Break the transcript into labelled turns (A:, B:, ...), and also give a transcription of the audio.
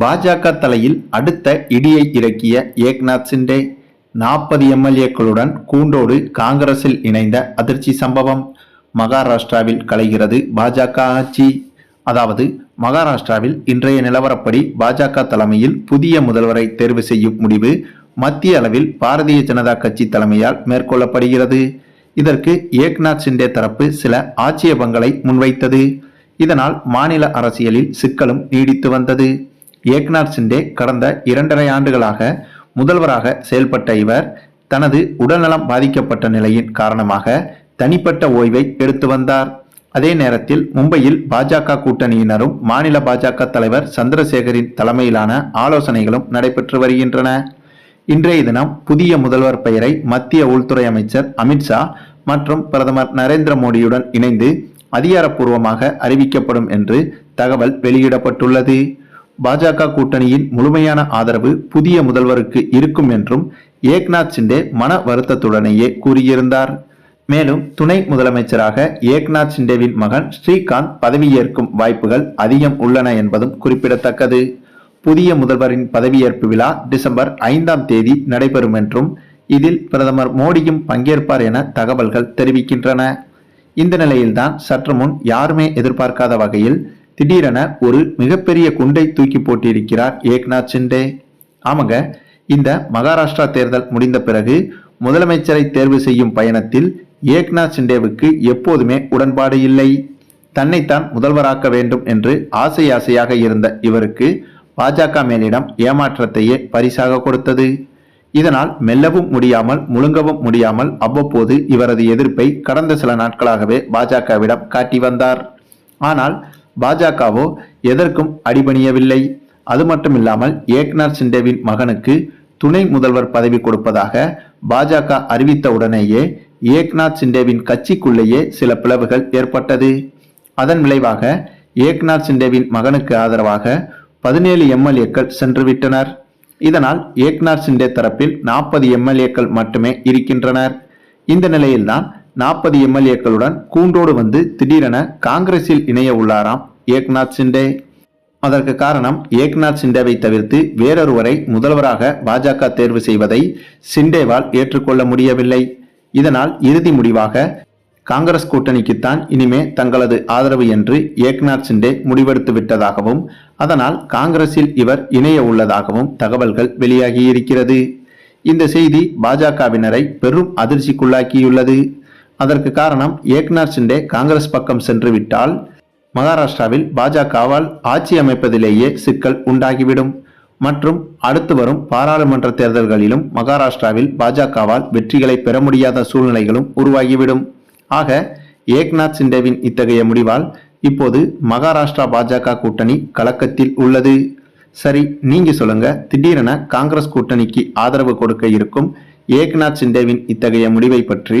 A: பாஜக தலையில் அடுத்த இடியை இறக்கிய ஏக்நாத் சிண்டே நாற்பது எம்எல்ஏக்களுடன் கூண்டோடு காங்கிரஸில் இணைந்த அதிர்ச்சி சம்பவம் மகாராஷ்டிராவில் கலைகிறது பாஜக ஆட்சி. அதாவது மகாராஷ்டிராவில் இன்றைய நிலவரப்படி பாஜக தலைமையில் புதிய முதல்வரை தேர்வு செய்யும் முடிவு மத்திய அளவில் பாரதிய ஜனதா கட்சி தலைமையால் மேற்கொள்ளப்படுகிறது. இதற்கு ஏக்நாத் சிண்டே தரப்பு சில ஆட்சேபங்களை முன்வைத்தது. இதனால் மாநில அரசியலில் சிக்கலும் நீடித்து வந்தது. ஏக்நாத் சிண்டே கடந்த இரண்டரை ஆண்டுகளாக முதல்வராக செயல்பட்ட இவர் தனது உடல்நலம் பாதிக்கப்பட்ட நிலையின் காரணமாக தனிப்பட்ட ஓய்வை எடுத்து வந்தார். அதே நேரத்தில் மும்பையில் பாஜக கூட்டணியினரும் மாநில பாஜக தலைவர் சந்திரசேகரின் தலைமையிலான ஆலோசனைகளும் நடைபெற்று வருகின்றன. இன்றைய தினம் புதிய முதல்வர் பெயரை மத்திய உள்துறை அமைச்சர் அமித்ஷா மற்றும் பிரதமர் நரேந்திர மோடியுடன் இணைந்து அதிகாரப்பூர்வமாக அறிவிக்கப்படும் என்று தகவல் வெளியிடப்பட்டுள்ளது. பாஜக கூட்டணியின் முழுமையான ஆதரவு புதிய முதல்வருக்கு இருக்கும் என்றும் ஏக்நாத் சிண்டே மன வருத்தத்துடனேயே கூறியிருந்தார். மேலும் துணை முதலமைச்சராக ஏக்நாத் சிண்டேவின் மகன் ஸ்ரீகாந்த் பதவியேற்கும் வாய்ப்புகள் அதிகம் உள்ளன என்பதும் குறிப்பிடத்தக்கது. புதிய முதல்வரின் பதவியேற்பு விழா டிசம்பர் ஐந்தாம் தேதி நடைபெறும் என்றும் இதில் பிரதமர் மோடியும் பங்கேற்பார் என தகவல்கள் தெரிவிக்கின்றன. இந்த நிலையில்தான் சற்று முன் யாருமே எதிர்பார்க்காத வகையில் திடீரென ஒரு மிகப்பெரிய குண்டை தூக்கி போட்டியிருக்கிறார் ஏக்நாத் சிண்டே ஆமாங்க இந்த மகாராஷ்டிரா தேர்தல் முடிந்த பிறகு முதலமைச்சரை தேர்வு செய்யும் பயணத்தில் ஏக்நாத் சிண்டேவுக்கு எப்போதுமே உடன்பாடு இல்லை. தன்னைத்தான் முதல்வராக்க வேண்டும் என்று ஆசை ஆசையாக இருந்த இவருக்கு பாஜக மேலிடம் ஏமாற்றத்தையே பரிசாக கொடுத்தது. இதனால் மெல்லவும் முடியாமல் முழுங்கவும் முடியாமல் அவ்வப்போது இவரது எதிர்ப்பை கடந்த சில நாட்களாகவே பாஜகவிடம் காட்டி வந்தார். ஆனால் பாஜகவோ எதற்கும் அடிபணியவில்லை. அது மட்டுமில்லாமல் ஏக்நாத் சிண்டேவின் மகனுக்கு துணை முதல்வர் பதவி கொடுப்பதாக பாஜக அறிவித்த உடனேயே ஏக்நாத் சிண்டேவின் கட்சிக்குள்ளேயே சில பிளவுகள் ஏற்பட்டது. அதன் விளைவாக ஏக்நாத் சிண்டேவின் மகனுக்கு ஆதரவாக பதினேழு எம்எல்ஏக்கள் சென்றுவிட்டனர். இதனால் ஏக்நாத் சிண்டே தரப்பில் நாற்பது எம்எல்ஏக்கள் மட்டுமே இருக்கின்றனர். இந்த நிலையில்தான் நாற்பது எம்எல்ஏக்களுடன் கூண்டோடு வந்து திடீரென காங்கிரஸில் இணைய உள்ளாராம் ஏக்நாத் சிண்டே அதற்கு காரணம் ஏக்நாத் சிண்டேவை தவிர்த்து வேறொருவரை முதல்வராக பாஜக தேர்வு செய்வதை சிண்டேவால் ஏற்றுக்கொள்ள முடியவில்லை. இதனால் இறுதி முடிவாக காங்கிரஸ் கூட்டணிக்குத்தான் இனிமே தங்களது ஆதரவு என்று ஏக்நாத் சிண்டே முடிவெடுத்து விட்டதாகவும் அதனால் காங்கிரஸில் இவர் இணைய உள்ளதாகவும் தகவல்கள் வெளியாகியிருக்கிறது. இந்த செய்தி பாஜகவினரை பெரும் அதிர்ச்சிக்குள்ளாக்கியுள்ளது. அதற்கு காரணம் ஏக்நாத் சிண்டே காங்கிரஸ் பக்கம் சென்று விட்டால் மகாராஷ்டிராவில் பாஜகவால் ஆட்சி அமைப்பதிலேயே சிக்கல் உண்டாகிவிடும். மற்றும் அடுத்து வரும் பாராளுமன்ற தேர்தல்களிலும் மகாராஷ்டிராவில் பாஜகவால் வெற்றிகளை பெற முடியாத சூழ்நிலைகளும் உருவாகிவிடும். ஆக ஏக்நாத் சிண்டேவின் இத்தகைய முடிவால் இப்போது மகாராஷ்டிரா பாஜக கூட்டணி கலக்கத்தில் உள்ளது. சரி நீங்க சொல்லுங்க திடீரென காங்கிரஸ் கூட்டணிக்கு ஆதரவு கொடுக்க இருக்கும் ஏக்நாத் சிண்டேவின் இத்தகைய முடிவை பற்றி